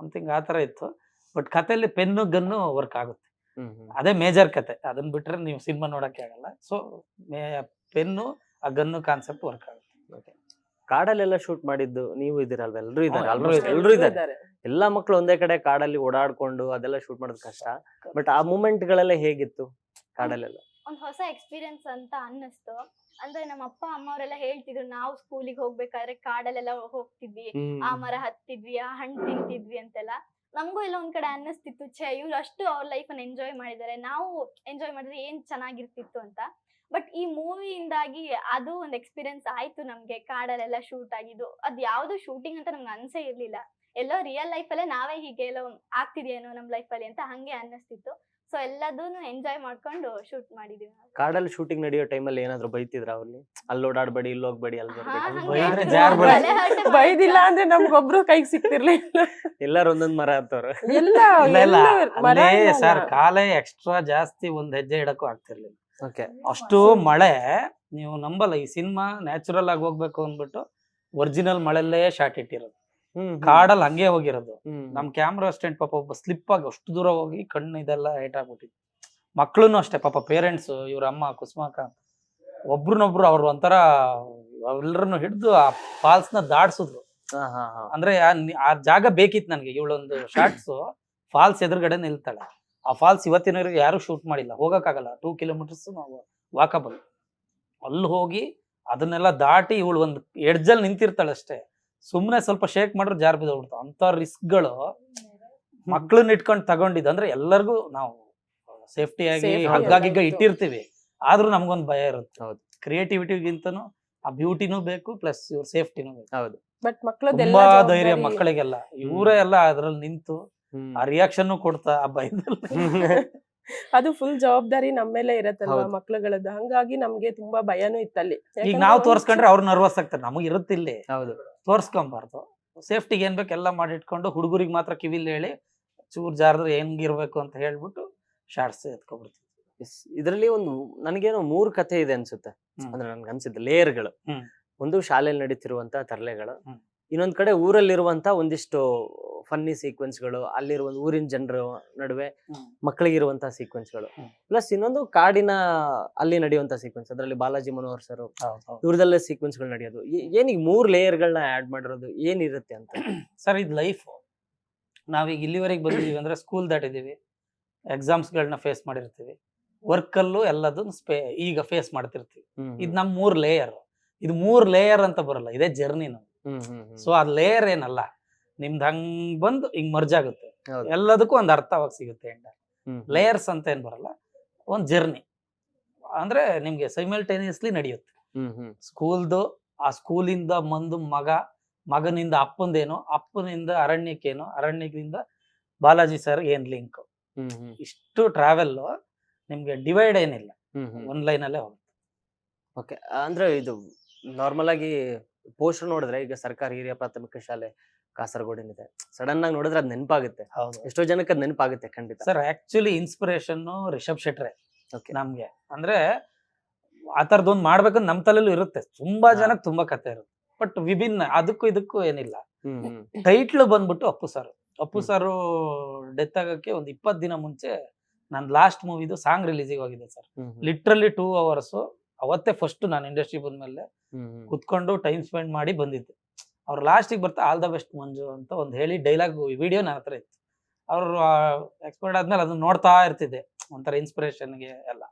ಸಮಥಿಂಗ್ ಆ ಥರ ಇತ್ತು. ಬಟ್ ಕಥೆಯಲ್ಲಿ ಪೆನ್ನು ಗನ್ನು ವರ್ಕ್ ಆಗುತ್ತೆ. ಅದೇ ಮೇಜರ್ ಕತೆ. ಅದನ್ನ ಬಿಟ್ರೆ ನೀವು ಸಿನಿಮಾ ನೋಡಕ್ಕೆ ಆಗಲ್ಲ. ಸೊ ಪೆನ್ನು ಆ ಗನ್ನು ಕಾನ್ಸೆಪ್ಟ್ ವರ್ಕ್ ಆಗುತ್ತೆ. ಕಾಡಲ್ಲೆಲ್ಲ ಶೂಟ್ ಮಾಡಿದ್ದು ನೀವು ಇದ್ದೀರಲ್ವ? ಎಲ್ಲರೂ ಇದ್ದಾರೆ. ಎಲ್ರೂ ಇದ್ದಾರೆ. ಎಲ್ಲಾ ಮಕ್ಕಳು ಒಂದೇ ಕಡೆ ಕಾಡಲ್ಲಿ ಓಡಾಡ್ಕೊಂಡು ಅದೆಲ್ಲ ಶೂಟ್ ಮಾಡೋದು ಕಷ್ಟ. ಬಟ್ ಆ ಮೂಮೆಂಟ್ ಗಳೆಲ್ಲ ಹೇಗಿತ್ತು ಕಾಡಲ್ಲೆಲ್ಲ? ಒಂದ್ ಹೊಸ ಎಕ್ಸ್ಪೀರಿಯನ್ಸ್ ಅಂತ ಅನ್ನಿಸ್ತು. ಅಂದ್ರೆ ನಮ್ಮ ಅಪ್ಪ ಅಮ್ಮ ಅವರೆಲ್ಲ ಹೇಳ್ತಿದ್ರು ನಾವು ಸ್ಕೂಲಿಗೆ ಹೋಗ್ಬೇಕಾದ್ರೆ ಕಾಡಲ್ಲೆಲ್ಲ ಹೋಗ್ತಿದ್ವಿ. ಆ ಮರ ಹತ್ತಿದ್ವಿ ಆ ಹಣ್ಣು ತಿಂತಿದ್ವಿ ಅಂತೆಲ್ಲ. ನಮಗೂ ಎಲ್ಲ ಒಂದ್ ಕಡೆ ಅನ್ನಿಸ್ತಿತ್ತು, ಛೇ ಇವ್ರು ಅಷ್ಟು ಅವ್ರ ಲೈಫ್ ಅನ್ನ ಎಂಜಾಯ್ ಮಾಡಿದ್ದಾರೆ ನಾವು ಎಂಜಾಯ್ ಮಾಡಿದ್ರೆ ಏನ್ ಚೆನ್ನಾಗಿರ್ತಿತ್ತು ಅಂತ. ಬಟ್ ಈ ಮೂವಿಯಿಂದಾಗಿ ಅದು ಒಂದು ಎಕ್ಸ್ಪೀರಿಯನ್ಸ್ ಆಯ್ತು ನಮ್ಗೆ, ಕಾಡಲ್ಲೆಲ್ಲ ಶೂಟ್ ಆಗಿದ್ದು. ಅದ್ ಯಾವ್ದು ಶೂಟಿಂಗ್ ಅಂತ ನಮ್ಗೆ ಅನ್ಸೇ ಇರ್ಲಿಲ್ಲ. ಎಲ್ಲೋ ರಿಯಲ್ ಲೈಫಲ್ಲೇ ನಾವೇ ಹೀಗೆ ಎಲ್ಲೋ ಆಗ್ತಿದೆಯೇನೋ ನಮ್ ಲೈಫಲ್ಲಿ ಅಂತ ಹಂಗೆ ಅನ್ನಿಸ್ತಿತ್ತು. ಸೊ ಎಲ್ಲದನ್ನು ಎಂಜಾಯ್ ಮಾಡ್ಕೊಂಡು ಶೂಟ್ ಮಾಡಿದೀವಿ. ಕಾಡಲ್ಲಿ ಶೂಟಿಂಗ್ ನಡೆಯೋ ಟೈಮಲ್ಲಿ ಏನಾದ್ರು ಬೈತಿದ್ರ ಅವ್ರಲ್ಲಿ ಅಲ್ಲಿ ಓಡಾಡ್ಬೇಡಿ ಇಲ್ಲಿ ಹೋಗ್ಬೇಡಿ ಅಲ್ಲಿ ಬರ್ಬೇಡಿ. ಬೈದಿಲ್ಲ. ಅಂದ್ರೆ ನಮ್ಗೊಬ್ರು ಕೈಗೆ ಸಿಕ್ತಿರ್ಲಿಲ್ಲ. ಎಲ್ಲಾರು ಒಂದೊಂದ್ ಮರ ಆತವ್ರು ಎಲ್ಲ ಅಲ್ಲೇ ಸರ್ ಕಾಲೇ ಎಕ್ಸ್ಟ್ರಾ ಜಾಸ್ತಿ ಒಂದ್ ಹೆಜ್ಜೆ ಇಡಕ್ಕೂ ಆಗ್ತಿರ್ಲಿಲ್ಲ. ಓಕೆ ಅಷ್ಟು ಮಳೆ ನೀವು ನಂಬಲ್ಲ ಈ ಸಿನಿಮಾ ನ್ಯಾಚುರಲ್ ಆಗಿ ಹೋಗ್ಬೇಕು ಅಂದ್ಬಿಟ್ಟು ಒರಿಜಿನಲ್ ಮಳೆಲ್ಲೇ ಶಾರ್ಟ್ ಇಟ್ಟಿರೋದು. ಕಾಡಲ್ಲಿ ಹಂಗೆ ಹೋಗಿರೋದು. ನಮ್ ಕ್ಯಾಮ್ರಾ ಅಸ್ಟೆಂಟ್ ಪಾಪ ಒಬ್ಬ ಸ್ಲಿಪ್ ಆಗಿ ಅಷ್ಟು ದೂರ ಹೋಗಿ ಕಣ್ಣು ಇದೆಲ್ಲ ಏಟ್ ಆಗ್ಬಿಟ್ಟಿತ್ತು. ಮಕ್ಳುನು ಅಷ್ಟೇ ಪಾಪ ಪೇರೆಂಟ್ಸ್ ಇವ್ರ ಅಮ್ಮ ಕುಸುಮಾಕ ಒಬ್ರನ್ನೊಬ್ರು ಅವ್ರು ಒಂಥರ ಎಲ್ಲರನ್ನು ಹಿಡಿದು ಆ ಫಾಲ್ಸ್ನ ದಾಡ್ಸಿದ್ರು ಅಂದ್ರೆ ಆ ಜಾಗ ಬೇಕಿತ್ತು ನನ್ಗೆ ಇವಳೊಂದು ಶಾರ್ಟ್ಸ್ ಫಾಲ್ಸ್ ಎದುರುಗಡೆ ನಿಲ್ತಾಳೆ. ಆ ಫಾಲ್ಸ್ ಇವತ್ತಿನವರೆಗೆ ಯಾರು ಶೂಟ್ ಮಾಡಿಲ್ಲ ಹೋಗಕ್ಕಾಗಲ್ಲ. ಟೂ ಕಿಲೋಮೀಟರ್ಸ್ ನಾವು ವಾಕಬಲ್ ಅಲ್ಲಿ ಹೋಗಿ ಅದನ್ನೆಲ್ಲ ದಾಟಿ ಇವಳು ಒಂದು ಎಡ್ಜಲ್ಲಿ ನಿಂತಿರ್ತಾಳೆ ಅಷ್ಟೇ ಸುಮ್ಮನೆ ಸ್ವಲ್ಪ ಶೇಕ್ ಮಾಡ್ರೆ ಜಾರ್ ಬಿದ್ದೋಗ್ಬಿಡ್ತಾವ. ಅಂತ ರಿಸ್ಕ್ಗಳು ಮಕ್ಳನ್ನ ಇಟ್ಕೊಂಡು ತಗೊಂಡಿದ್ದು ಅಂದ್ರೆ ಎಲ್ಲರಿಗೂ ನಾವು ಸೇಫ್ಟಿ ಆಗಿ Safety ಹಗ್ಗ ಗಿಗ್ಗ ಆಗಿ ಇಟ್ಟಿರ್ತೀವಿ. ಆದ್ರೂ ನಮ್ಗೊಂದು ಭಯ ಇರುತ್ತೆ. ಹೌದು. ಕ್ರಿಯೇಟಿವಿಟಿಗಿಂತನೂ ಆ ಬ್ಯೂಟಿನೂ ಬೇಕು ಪ್ಲಸ್ ಇವ್ರ ಸೇಫ್ಟಿನೂ ಬೇಕು. ಹೌದು. ಬಟ್ ತುಂಬಾ ಧೈರ್ಯ ಮಕ್ಕಳಿಗೆಲ್ಲ ಇವರೇ ಎಲ್ಲ ಅದ್ರಲ್ಲಿ ನಿಂತು ಆ ರಿಯಾಕ್ಷನ್ ಕೊಡ್ತಾ ಆ ಭಯದಲ್ಲಿ. ಅದು ಫುಲ್ ಜವಾಬ್ದಾರಿ ನಮ್ಮ ಮೇಲೆ ಇರತ್ತಲ್ವಾ. ಮಕ್ಳುಗಳದ್ದು? ಹಂಗಾಗಿ ನಮ್ಗೆ ತುಂಬಾ ಭಯನೂ ಇತ್ತಲ್ಲಿ. ಈಗ ನಾವು ತೋರಿಸ್ಕೊಂಡ್ರೆ ತೋರ್ಸ್ಕೊಂಡ್ರೆ ಅವ್ರು ನರ್ವಸ್ ಆಗ್ತಾರೆ. ನಮಗೆ ಇರುತ್ತಿಲ್ಲಿ. ಹೌದು. ತೋರ್ಸ್ಕೊಂಬಾರ್ದು. ಸೇಫ್ಟಿಗೆ ಏನ್ ಬೇಕು ಎಲ್ಲ ಮಾಡಿಟ್ಕೊಂಡು ಹುಡುಗರಿಗೆ ಮಾತ್ರ ಕಿವಿಲ್ ಹೇಳಿ ಚೂರ್ ಜಾರದ್ರೆ ಹೆಂಗಿರ್ಬೇಕು ಅಂತ ಹೇಳ್ಬಿಟ್ಟು ಶಾರ್ಟ್ಸ್ ಎತ್ಕೊಬಿಡ್ತೀವಿ ಇದರಲ್ಲಿ ಒಂದು ನನಗೇನೋ ಮೂರು ಕಥೆ ಇದೆ ಅನ್ಸುತ್ತೆ. ಅಂದ್ರೆ ನನ್ಗೆ ಅನ್ಸಿದ್ದು ಲೇಯರ್ಗಳು. ಒಂದು ಶಾಲೆಯಲ್ಲಿ ನಡೀತಿರುವಂತಹ ತರಲೆಗಳು. ಇನ್ನೊಂದ್ ಕಡೆ ಊರಲ್ಲಿರುವಂತ ಒಂದಿಷ್ಟು ಫನ್ನಿ ಸೀಕ್ವೆನ್ಸ್ಗಳು ಅಲ್ಲಿರುವ ಒಂದು ಊರಿನ ಜನರ ನಡುವೆ ಮಕ್ಕಳಿಗೆ ಮಕ್ಕಳಿಗಿರುವಂತಹ ಸೀಕ್ವೆನ್ಸ್ಗಳು ಗಳು. ಪ್ಲಸ್ ಇನ್ನೊಂದು ಕಾಡಿನ ಅಲ್ಲಿ ನಡೆಯುವಂತ ಸೀಕ್ವೆನ್ಸ್ ಅದರಲ್ಲಿ ಬಾಲಾಜಿ ಮನೋಹರ್ ಸರ್ ಇವ್ರದಲ್ಲೇ ಸೀಕ್ವೆನ್ಸ್ಗಳು ನಡೆಯೋದು. ಏನಿಗೆ ಮೂರು ಲೇಯರ್ಗಳನ್ನ ಆಡ್ ಮಾಡಿರೋದು ಏನಿರುತ್ತೆ ಅಂತ? ಸರ್ ಇದು ಲೈಫ್ ನಾವೀಗ ಇಲ್ಲಿವರೆಗೆ ಬಂದಿದ್ದೀವಿ ಅಂದ್ರೆ ಸ್ಕೂಲ್ ದಾಟಿದೀವಿ. ಎಕ್ಸಾಮ್ಸ್ಗಳನ್ನ ಫೇಸ್ ಮಾಡಿರ್ತೀವಿ. ವರ್ಕಲ್ಲೂ ಎಲ್ಲದನ್ನು ಸ್ಪೇ ಈಗ ಫೇಸ್ ಮಾಡ್ತಿರ್ತೀವಿ. ಇದು ನಮ್ ಮೂರ್ ಲೇಯರ್ ಇದು ಮೂರ್ ಲೇಯರ್ ಅಂತ ಬರಲ್ಲ. ಇದೇ ಜರ್ನಿ ಹ್ಮ್. ಸೊ ಆ ಲೇಯರ್ ಏನಲ್ಲ ನಿಮ್ದು ಹಂಗ್ ಬಂದು ಹಿಂಗ್ ಮರ್ಜ್ ಆಗುತ್ತೆ. ಎಲ್ಲದಕ್ಕೂ ಒಂದು ಅರ್ಥವಾಗಿ ಸಿಗುತ್ತೆ ಎಂಡ. ಲೇಯರ್ಸ್ ಅಂತ ಏನ್ ಬರಲ್ಲ ಒಂದ್ ಜರ್ನಿ ಅಂದ್ರೆ ನಿಮ್ಗೆ ಸೈಮಲ್ಟೇನಿಯಸ್ಲಿ ನಡೆಯುತ್ತೆ. ಹ್ಮ್ ಹ್ಮ್. ಸ್ಕೂಲ್ದು ಆ ಸ್ಕೂಲಿಂದ ಬಂದು ಮಗ ಮಗನಿಂದ ಅಪ್ಪಂದೇನು ಅಪ್ಪನಿಂದ ಅರಣ್ಯಕ್ಕೇನು ಅರಣ್ಯದಿಂದ ಬಾಲಾಜಿ ಸರ್ ಏನ್ ಲಿಂಕ್ ಇಷ್ಟು ಟ್ರಾವೆಲ್ ನಿಮ್ಗೆ ಡಿವೈಡ್ ಏನಿಲ್ಲ. ಒಂದ್ ಲೈನ್ ಅಲ್ಲೇ ಹೋಗುತ್ತೆ. ಓಕೆ ಅಂದ್ರೆ ಇದು ನಾರ್ಮಲ್ ಆಗಿ ಪೋಸ್ಟರ್ ನೋಡಿದ್ರೆ ಈಗ ಸರ್ಕಾರಿ ಹಿರಿಯ ಪ್ರಾಥಮಿಕ ಶಾಲೆ ಕಾಸರಗೋಡಿನಿದೆ. ಸಡನ್ ಆಗಿ ನೋಡಿದ್ರೆ ಅದ್ ನೆನಪಾಗುತ್ತೆ. ಹೌದು. ಎಷ್ಟೋ ಜನಕ್ಕೆ ಅದ್ ನೆನಪಾಗುತ್ತೆ ಖಂಡಿತ. ಸರ್ ಆಕ್ಚುಲಿ ಇನ್ಸ್ಪಿರೇಷನ್ ರಿಷಬ್ ಶೆಟ್ರೆ. ನಮ್ಗೆ. ಅಂದ್ರೆ ಆ ತರದೊಂದು ಮಾಡ್ಬೇಕಂತ ನಮ್ ತಲೆಲ್ಲೂ ಇರುತ್ತೆ. ತುಂಬಾ ಜನಕ್ಕೆ ತುಂಬಾ ಕತೆ ಇರುತ್ತೆ. ಬಟ್ ವಿಭಿನ್ನ ಅದಕ್ಕೂ ಇದಕ್ಕೂ ಏನಿಲ್ಲ. ಟೈಟ್ಲ್ ಬಂದ್ಬಿಟ್ಟು Appu sir Appu. Sir death ಆಗಕ್ಕೆ ಒಂದ್ ಇಪ್ಪತ್ ದಿನ ಮುಂಚೆ ನನ್ ಲಾಸ್ಟ್ ಮೂವಿದು ಸಾಂಗ್ ರಿಲೀಸಿಗೆ ಹೋಗಿದೆ ಸರ್. ಲಿಟ್ರಲಿ ಟೂ ಅವರ್ಸ್ ಅವತ್ತೇ ಫಸ್ಟ್ ನಾನು ಇಂಡಸ್ಟ್ರಿ ಬಂದ್ಮೇಲೆ ಮೇಲೆ. ಕುತ್ಕೊಂಡು ಟೈಮ್ ಸ್ಪೆಂಡ್ ಮಾಡಿ ಬಂದಿದ್ದೆ. ಅವ್ರು ಲಾಸ್ಟಿಗೆ ಬರ್ತಾ ಆಲ್ ದ ಬೆಸ್ಟ್ ಮಂಜು ಅಂತ ಒಂದು ಹೇಳಿ ಡೈಲಾಗ್ ವಿಡಿಯೋ ನನ್ನ ಹತ್ರ ಇತ್ತು. ಅವರು ಎಕ್ಸ್ಪರ್ಟ್ ಆದ್ಮೇಲೆ ಅದನ್ನ ನೋಡ್ತಾ ಇರ್ತಿದ್ದೆ ಒಂಥರ ಇನ್ಸ್ಪಿರೇಷನ್ಗೆ ಎಲ್ಲ.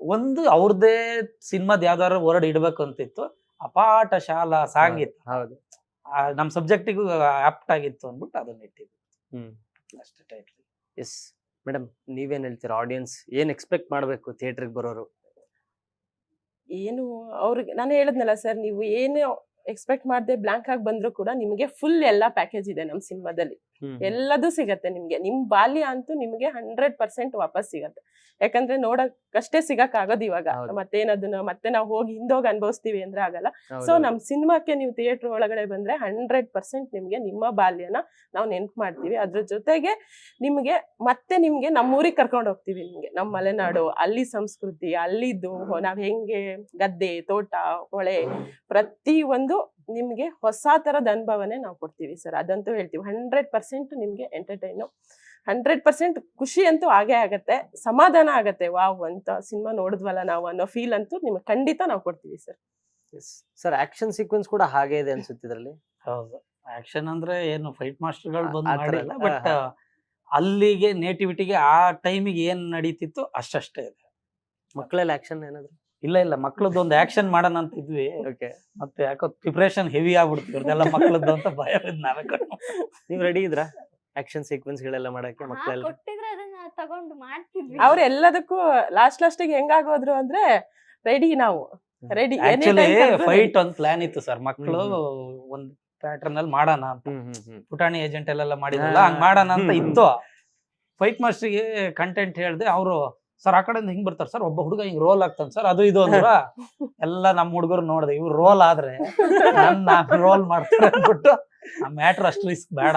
ಒಂದು ಅವ್ರದೇ ಸಿನಿಮಾದ ಯಾವ್ದಾದ್ರು ವರ್ಡ್ ಇಡ್ಬೇಕು ಅಂತಿತ್ತು. ಅಪಾಟ ಶಾಲಾ ಸಾಂಗ್ ಇತ್ತು. ಹೌದು. ಆ, ನಮ್ ಸಬ್ಜೆಕ್ಟಿಗೂ ಆಪ್ಟ್ ಆಗಿತ್ತು ಅಂದ್ಬಿಟ್ಟು ಅದನ್ನ ಇಟ್ಟಿದ್ದು. ಹ್ಮ್. ಅಷ್ಟೇ ಟೈಟ್ಲ್ ಎಸ್ ಮೇಡಮ್ ನೀವೇನ್ ಹೇಳ್ತೀರಾ? ಆಡಿಯನ್ಸ್ ಏನ್ ಎಕ್ಸ್ಪೆಕ್ಟ್ ಮಾಡ್ಬೇಕು ಥಿಯೇಟ್ರಿಗೆ ಬರೋರು? ಏನು ಅವ್ರಿಗೆ, ನಾನು ಹೇಳದ್ನಲ್ಲ ಸರ್, ನೀವು ಏನು ಎಕ್ಸ್ಪೆಕ್ಟ್ ಮಾಡದೆ ಬ್ಲಾಂಕ್ ಆಗಿ ಬಂದರೂ ಕೂಡ ನಿಮಗೆ ಫುಲ್ ಎಲ್ಲ ಪ್ಯಾಕೇಜ್ ಇದೆ ನಮ್ಮ ಸಿನಿಮಾದಲ್ಲಿ. ಎಲ್ಲದೂ ಸಿಗತ್ತೆ ನಿಮ್ಗೆ. ನಿಮ್ ಬಾಲ್ಯ ಅಂತೂ ನಿಮ್ಗೆ ಹಂಡ್ರೆಡ್ ಪರ್ಸೆಂಟ್ ವಾಪಸ್ ಸಿಗತ್ತೆ. ಯಾಕಂದ್ರೆ ನೋಡಕ್ಕಷ್ಟೇ ಸಿಗಕ್ ಆಗೋದು ಇವಾಗ. ಮತ್ತೇನದನ್ನ ಮತ್ತೆ ನಾವು ಹೋಗಿ ಹಿಂದೋಗಿ ಅನ್ಭವಿಸ್ತೀವಿ ಅಂದ್ರೆ ಆಗಲ್ಲ. ಸೊ ನಮ್ ಸಿನಿಮಾಕ್ಕೆ ನೀವು ಥಿಯೇಟರ್ ಒಳಗಡೆ ಬಂದ್ರೆ ಹಂಡ್ರೆಡ್ ಪರ್ಸೆಂಟ್ ನಿಮ್ಗೆ ನಿಮ್ಮ ಬಾಲ್ಯನ ನಾವು ನೆನ್ಪು ಮಾಡ್ತೀವಿ. ಅದ್ರ ಜೊತೆಗೆ ನಿಮ್ಗೆ ಮತ್ತೆ ನಿಮ್ಗೆ ನಮ್ಮೂರಿಗೆ ಕರ್ಕೊಂಡು ಹೋಗ್ತೀವಿ ನಿಮ್ಗೆ. ನಮ್ಮ ಮಲೆನಾಡು ಅಲ್ಲಿ ಸಂಸ್ಕೃತಿ ಅಲ್ಲಿದ್ದು ನಾವ್ ಹೆಂಗೆ ಗದ್ದೆ ತೋಟ ಹೊಳೆ ಪ್ರತಿ ಒಂದು ನಿಮ್ಗೆ ಹೊಸ ತರದ ಅನುಭವನೇ ನಾವು ಕೊಡ್ತೀವಿ ಸರ್. ಅದಂತೂ ಹೇಳ್ತೀವಿ. ಹಂಡ್ರೆಡ್ ಪರ್ಸೆಂಟ್ ನಿಮ್ಗೆ ಎಂಟರ್ಟೈನು ಹಂಡ್ರೆಡ್ ಪರ್ಸೆಂಟ್ ಖುಷಿ ಅಂತೂ ಆಗೇ ಆಗತ್ತೆ. ಸಮಾಧಾನ ಆಗತ್ತೆ. ವಾವ್ ಅಂತ ಸಿನಿಮಾ ನೋಡಿದ್ವಲ್ಲ ನಾವು ಅನ್ನೋ ಫೀಲ್ ಅಂತೂ ನಿಮಗೆ ಖಂಡಿತ ನಾವು ಕೊಡ್ತೀವಿ ಸರ್. ಸರ್ ಆಕ್ಷನ್ ಸೀಕ್ವೆನ್ಸ್ ಕೂಡ ಹಾಗೆ ಇದೆ ಅನ್ಸುತ್ತೆ ಇದರಲ್ಲಿ? ಹೌದು. ಆಕ್ಷನ್ ಅಂದ್ರೆ ಏನು ಫೈಟ್ ಮಾಸ್ಟರ್ಗಳು ಬಂದು ಮಾಡಿಲ್ಲ. ಬಟ್ ಅಲ್ಲಿಗೆ ನೇಟಿವಿಟಿಗೆ ಆ ಟೈಮಿಗೆ ಏನ್ ನಡೀತಿತ್ತು ಅಷ್ಟಷ್ಟೇ ಇದೆ. ಮಕ್ಕಳಲ್ಲಿ ಆಕ್ಷನ್ ಏನಾದ್ರು? ಇಲ್ಲ ಇಲ್ಲ ಮಕ್ಕಳದ್ದು ಒಂದು ಆಕ್ಷನ್ ಮಾಡೋಣ ಅಂತ ಇದ್ವಿ. ಓಕೆ ಮತ್ತೆ ಯಾಕೋ ಪ್ರಿಪ್ರೇಷನ್ ಹೆವಿ ಆಗ್ಬಿಡ್ತು. ಇವ್ರದೆಲ್ಲ ಮಕ್ಳದ್ದು ಅಂತ ಭಯ ಬಿದ್ದು ನಾವೇ ಕಣ್ಣು ನೀವು ರೆಡಿ ಇದ್ರಾ? ಆಕ್ಷನ್ ಸೀಕ್ವೆನ್ಸ್ ಗಳೆಲ್ಲ ಮಾಡಕ್ಕೆ ಮಕ್ಕಳೆಲ್ಲ ಕೊಟ್ಟಿದ್ರೆ ಅದನ್ನ ತಗೊಂಡು ಮಾಡ್ತಿದ್ವಿ. ಅವ್ರ ಎಲ್ಲದಕ್ಕೂ ಲಾಸ್ಟ್ ಲಾಸ್ಟಿಗೆ ಹೆಂಗಾಗೋದ್ರು ಅಂದ್ರೆ ರೆಡಿ ನಾವು. ರೆಡಿ ಆಕ್ಚುಲಿ ಫೈಟ್ ಒಂದ್ ಪ್ಲಾನ್ ಇತ್ತು ಸರ್ ಮಕ್ಕಳು ಒಂದ್ ಪ್ಯಾಟರ್ನ್ ಅಲ್ಲಿ ಮಾಡೋಣ ಅಂತ. ಪುಟಾಣಿ ಏಜೆಂಟ್ ಎಲ್ಲ ಮಾಡಿದ್ರಲ್ಲ. ಹಂಗ್ ಮಾಡೋಣ ಅಂತ ಇತ್ತು. ಫೈಟ್ ಮಾಸ್ಟರ್ಗೆ ಕಂಟೆಂಟ್ ಹೇಳ್ದೆ ಅವರು ಸರ್ ಆ ಕಡೆಯಿಂದ ಹಿಂಗ್ ಬರ್ತಾರೆ ಸರ್ ಒಬ್ಬ ಹುಡುಗ ಹಿಂಗ್ ರೋಲ್ ಆಗ್ತಾನೆ ಸರ್ ಅದು ಇದು ಅಂದ್ರ ಎಲ್ಲ ನಮ್ಮ ಹುಡುಗರು ನೋಡಿದೆ ಇವ್ರು ರೋಲ್ ಆದ್ರೆ ನನ್ನ ರೋಲ್ ಮಾಡ್ತಾರೆ ಅಂದ್ಬಿಟ್ಟು ಆ ಮ್ಯಾಟ್ರ್ ಅಷ್ಟು ರಿಸ್ಕ್ ಬೇಡ.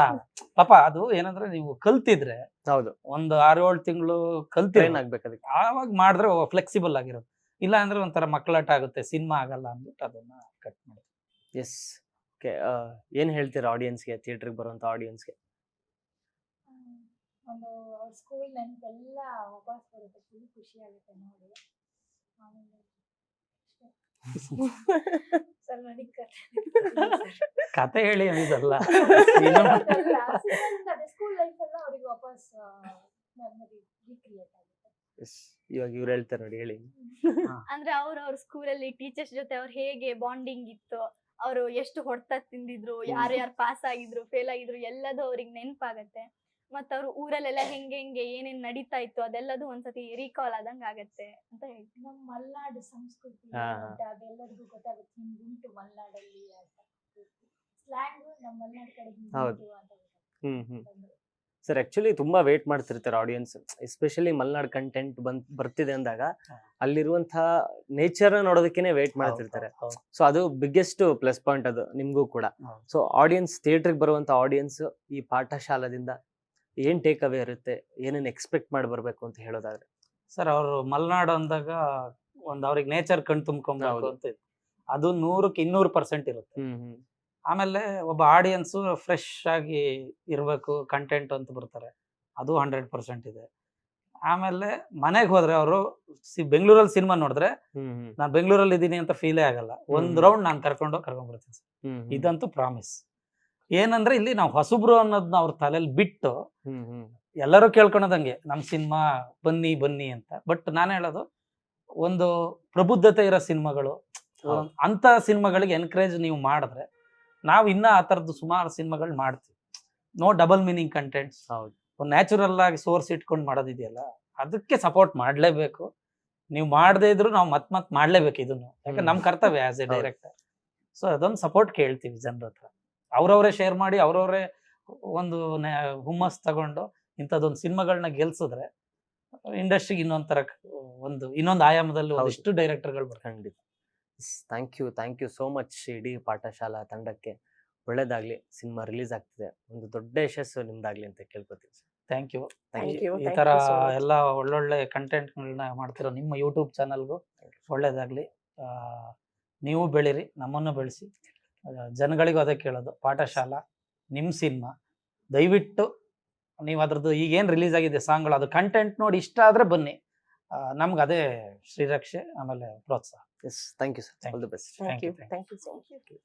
ಪಾಪ ಅದು ಏನಂದ್ರೆ ನೀವು ಕಲ್ತಿದ್ರೆ ಹೌದು. ಒಂದು ಆರು ಏಳು ತಿಂಗಳು ಕಲ್ತಿರ ಟ್ರೈನ್ ಆಗ್ಬೇಕು ಅದಕ್ಕೆ ಆವಾಗ ಮಾಡಿದ್ರೆ ಫ್ಲೆಕ್ಸಿಬಲ್ ಆಗಿರೋದು. ಇಲ್ಲ ಅಂದ್ರೆ ಒಂಥರ ಮಕ್ಕಳಾಟ ಆಗುತ್ತೆ ಸಿನಿಮಾ ಆಗಲ್ಲ ಅಂದ್ಬಿಟ್ಟು ಅದನ್ನ ಕಟ್ ಮಾಡಿ ಎಸ್ ಓಕೆ ಏನ್ ಹೇಳ್ತೀರಾ ಆಡಿಯನ್ಸ್ಗೆ ಥಿಯೇಟರ್ಗೆ ಬರುವಂತ ಆಡಿಯನ್ಸ್ಗೆ. ಒಂದು ಅವ್ರ ಸ್ಕೂಲ್ ನೆನಪೆಲ್ಲ ವಾಪಸ್ ಬರುತ್ತೆ. ಫುಲ್ ಖುಷಿ ಆಗುತ್ತೆ ನೋಡಿ. ಆಮೇಲೆ ಸರ್ ನನಗೆ ಕತೆ ಹೇಳಿ ಅನ್ಸಲ್ಲ ಸ್ಕೂಲ್ ಲೈಫ್ ಎಲ್ಲ ಅವ್ರಿಗೆ ವಾಪಸ್ ಮೆಮೊರಿ ರೀಕ್ರಿಯೇಟ್ ಆಗುತ್ತೆ. ಎಸ್ ಇವಾಗ ಇವ್ರು ಹೇಳ್ತಾರೆ ನೋಡಿ ಹೇಳಿ. ಅಂದ್ರೆ ಅವ್ರು ಅವ್ರ ಸ್ಕೂಲಲ್ಲಿ ಟೀಚರ್ಸ್ ಜೊತೆ ಅವ್ರು ಹೇಗೆ ಬಾಂಡಿಂಗ್ ಇತ್ತು ಅವರು ಎಷ್ಟು ಹೊಡ್ತ ತಿಂದಿದ್ರು ಯಾರು ಯಾರು ಪಾಸ್ ಆಗಿದ್ರು ಫೇಲ್ ಆಗಿದ್ರು ಎಲ್ಲದೂ ಅವ್ರಿಗೆ ನೆನಪಾಗತ್ತೆ. ಮತ್ತ ಅವ್ರ ಊರಲ್ಲೆಲ್ಲ ಹೆಂಗೆ ಹೆಂಗೆ ಏನೇನ್ ನಡೀತಾ ಇತ್ತು ಅದೆಲ್ಲದು ಒಂದ್ಸತಿ ರೀಕಾಲ್ ಆದಂಗ ಆಗತ್ತೆ ಅಂತ ಹೇಳ್ತೀನಿ. ನಮ್ ಮಲ್ನಾಡು ಸಂಸ್ಕೃತಿ ಹಾ. ಮತ್ತೆ ಅದೆಲ್ಲರಿಗೂ ಗೊತ್ತಾಗುತ್ತೆ. ಹಿಂಗುಂಟು ಮಲ್ನಾಡಲ್ಲಿ ಅಂತ ಸ್ಲ್ಯಾಂಗ್ ನಮ್ಮ ಮಲ್ನಾಡ್ ಕಡೆ ಹೌದು. ಹಿಂಗುಂಟು ಅಂತ ಹ್ಮ್ ಹ್ಮ್. ಸರ್ ಆಕ್ಚುಲಿ ತುಂಬಾ ವೇಟ್ ಮಾಡ್ತಿರ್ತಾರೆ ಆಡಿಯನ್ಸ್ ಎಸ್ಪೆಷಲಿ ಮಲ್ನಾಡ್ ಕಂಟೆಂಟ್ ಬಂದ್ ಬರ್ತಿದೆ ಅಂದಾಗ. ಅಲ್ಲಿರುವಂತಹ ನೇಚರ್ ನೋಡೋದಕ್ಕೇನೆ ವೇಟ್ ಮಾಡ್ತಿರ್ತಾರೆ. ಹೌದು, ಸೊ ಅದು ಬಿಗ್ಗೆಸ್ಟ್ ಪ್ಲಸ್ ಪಾಯಿಂಟ್ ಅದು ನಿಮ್ಗೂ ಕೂಡ. ಹೌದು. ಸೊ ಆಡಿಯನ್ಸ್ ಥಿಯೇಟರ್ಗೆ ಬರುವಂತ ಆಡಿಯನ್ಸ್ ಈ ಪಾಠಶಾಲದಿಂದ ಏನ್ ಟೇಕ್ ಅವೇ ಇರುತ್ತೆ? ಏನೇನು ಎಕ್ಸ್ಪೆಕ್ಟ್ ಮಾಡಿ ಬರ್ಬೇಕು ಅಂತ ಹೇಳೋದಾದ್ರೆ? ಸರ್ ಅವರು ಮಲೆನಾಡು ಅಂದಾಗ ಒಂದ್ ಅವ್ರಿಗೆ ನೇಚರ್ ಕಣ್ ತುಂಬ್ಕೊಬೇಕು ಅಂತ ಇದೆ. ಅದು ನೂರಕ್ಕೆ ಇನ್ನೂರು ಪರ್ಸೆಂಟ್ ಇರುತ್ತೆ. ಆಮೇಲೆ ಒಬ್ಬ ಆಡಿಯನ್ಸ್ ಫ್ರೆಶ್ ಆಗಿ ಇರಬೇಕು ಕಂಟೆಂಟ್ ಅಂತ ಬರ್ತಾರೆ. ಅದು ಹಂಡ್ರೆಡ್ ಪರ್ಸೆಂಟ್ ಇದೆ. ಆಮೇಲೆ ಮನೆಗೆ ಹೋದ್ರೆ ಅವರು ಬೆಂಗಳೂರಲ್ಲಿ ಸಿನಿಮಾ ನೋಡಿದ್ರೆ ನಾನು ಬೆಂಗಳೂರಲ್ಲಿ ಇದ್ದೀನಿ ಅಂತ ಫೀಲೇ ಆಗಲ್ಲ. ಒಂದ್. ರೌಂಡ್ ನಾನು ಕರ್ಕೊಂಡು ಕರ್ಕೊಂಡ್ ಬರ್ತೀನಿ ಹ್ಮ್. ಇದಂತೂ ಪ್ರಾಮಿಸ್ ಏನಂದ್ರೆ ಇಲ್ಲಿ ನಾವು ಹೊಸಬ್ರು ಅನ್ನೋದನ್ನ ಅವ್ರ ತಲೆಯಲ್ಲಿ ಬಿಟ್ಟು ಎಲ್ಲರೂ ಕೇಳ್ಕೊಳೋದಂಗೆ ನಮ್ಮ ಸಿನಿಮಾ ಬನ್ನಿ ಬನ್ನಿ ಅಂತ. ಬಟ್ ನಾನು ಹೇಳೋದು ಒಂದು ಪ್ರಬುದ್ಧತೆ ಇರೋ ಸಿನಿಮಾಗಳು ಅಂತ ಸಿನಿಮಾಗಳಿಗೆ ಎನ್ಕರೇಜ್ ನೀವು ಮಾಡಿದ್ರೆ ನಾವು ಇನ್ನ ಆ ಥರದ್ದು ಸುಮಾರು ಸಿನಿಮಾಗಳು ಮಾಡ್ತೀವಿ. No double meaning contents. ಹೌದು. ಒಂದು ನ್ಯಾಚುರಲ್ ಆಗಿ ಸೋರ್ಸ್ ಇಟ್ಕೊಂಡು ಮಾಡೋದಿದೆಯಲ್ಲ ಅದಕ್ಕೆ ಸಪೋರ್ಟ್ ಮಾಡಲೇಬೇಕು. ನೀವು ಮಾಡದೇ ಇದ್ರು ನಾವು ಮತ್ ಮತ್ ಮಾಡ್ಲೇಬೇಕು ಇದನ್ನು. ಯಾಕಂದ್ರೆ ನಮ್ಮ ಕರ್ತವ್ಯ ಆಸ್ ಎ. ಡೈರೆಕ್ಟರ್. ಸೊ ಅದೊಂದು ಸಪೋರ್ಟ್ ಕೇಳ್ತೀವಿ ಜನರ ಹತ್ರ ಅವ್ರವರೇ ಶೇರ್ ಮಾಡಿ ಅವ್ರವರೇ ಒಂದು ಹುಮ್ಮಸ್ ತಗೊಂಡು ಇಂಥದ್ದೊಂದು ಸಿನಿಮಾಗಳನ್ನ ಗೆಲ್ಸಿದ್ರೆ ಇಂಡಸ್ಟ್ರಿಗೆ ಇನ್ನೊಂದ್ ತರ ಒಂದು ಇನ್ನೊಂದು ಆಯಾಮದಲ್ಲಿ ಅಷ್ಟು ಒಂದಿಷ್ಟು ಡೈರೆಕ್ಟರ್ಗಳು ಖಂಡಿತ. Thank you thank you so much ಇಡೀ ಪಾಠಶಾಲಾ ತಂಡಕ್ಕೆ. ಒಳ್ಳೇದಾಗ್ಲಿ ಸಿನಿಮಾ ರಿಲೀಸ್ ಆಗ್ತಿದೆ. ಒಂದು ದೊಡ್ಡ ಯಶಸ್ಸು ನಿಮ್ದಾಗ್ಲಿ ಅಂತ ಕೇಳ್ಕೊತೀವಿ ಥ್ಯಾಂಕ್ ಯು ಥ್ಯಾಂಕ್ ಯು ಈ ತರ. ಎಲ್ಲ ಒಳ್ಳೊಳ್ಳೆ ಕಂಟೆಂಟ್ಗಳನ್ನ ಮಾಡ್ತಿರೋ ನಿಮ್ಮ ಯೂಟ್ಯೂಬ್ ಚಾನಲ್ಗೂ ಒಳ್ಳೇದಾಗ್ಲಿ. ಆ, ನೀವು ಬೆಳೀರಿ ನಮ್ಮನ್ನು ಬೆಳೆಸಿ. ಜನಗಳಿಗೂ ಅದೇ ಕೇಳೋದು. ಪಾಠಶಾಲಾ ನಿಮ್ಮ ಸಿನಿಮಾ ದಯವಿಟ್ಟು ನೀವು ಅದ್ರದ್ದು ಈಗೇನು ರಿಲೀಸ್ ಆಗಿದೆ ಸಾಂಗ್ಗಳು ಅದು ಕಂಟೆಂಟ್ ನೋಡಿ ಇಷ್ಟ ಆದರೆ ಬನ್ನಿ. ನಮ್ಗೆ ಅದೇ ಶ್ರೀರಕ್ಷೆ ಆಮೇಲೆ ಪ್ರೋತ್ಸಾಹ. Yes thank you sir all the best thank you thank you.